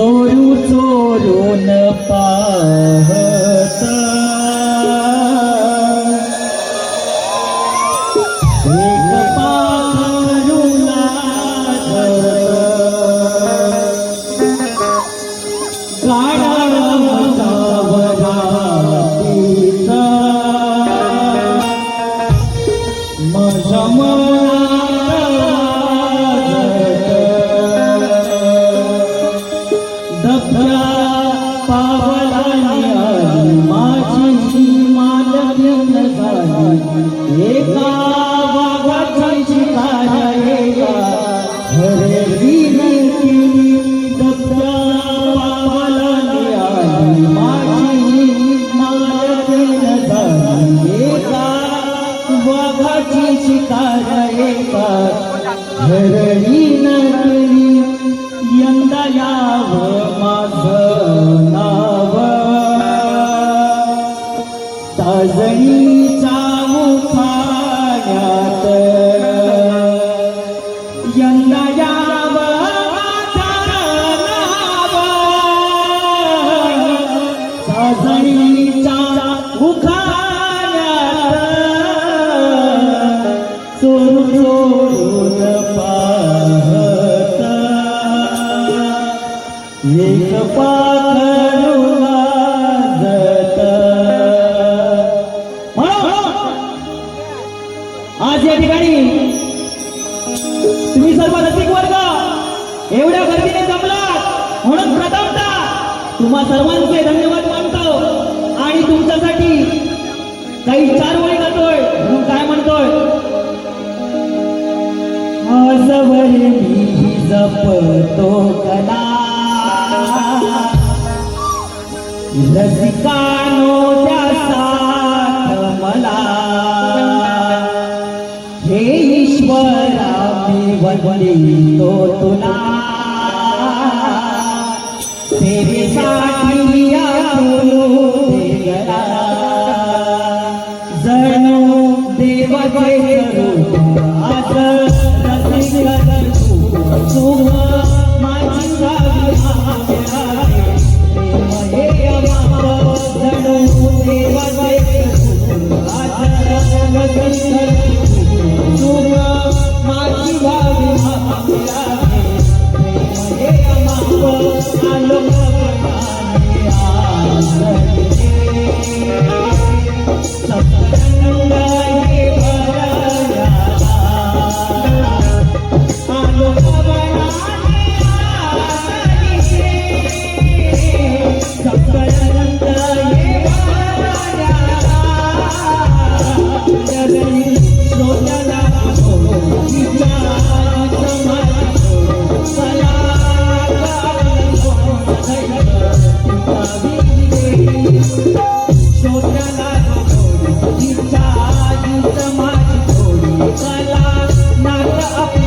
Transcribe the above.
चोरू चोरून पाहत एक मालकीन झाली एका वाघाची शिकार एका हरवी नरकी माझी एका एका यंदा याव माझं अजनीचा मुखाण्यात यंदा या तुम्ही सर्व रसिक वर्ग. एवढ्या गर्दीने जमलात. म्हणून प्रथमता तुम्हा सर्वांचे धन्यवाद मानतो. आणि तुमच्यासाठी काही चार ओळी गातोय म्हणून काय म्हणतोय? मी जपतो कला. रसिकानो त्या साथ मला मी वंदितो तुला तेरे साठी up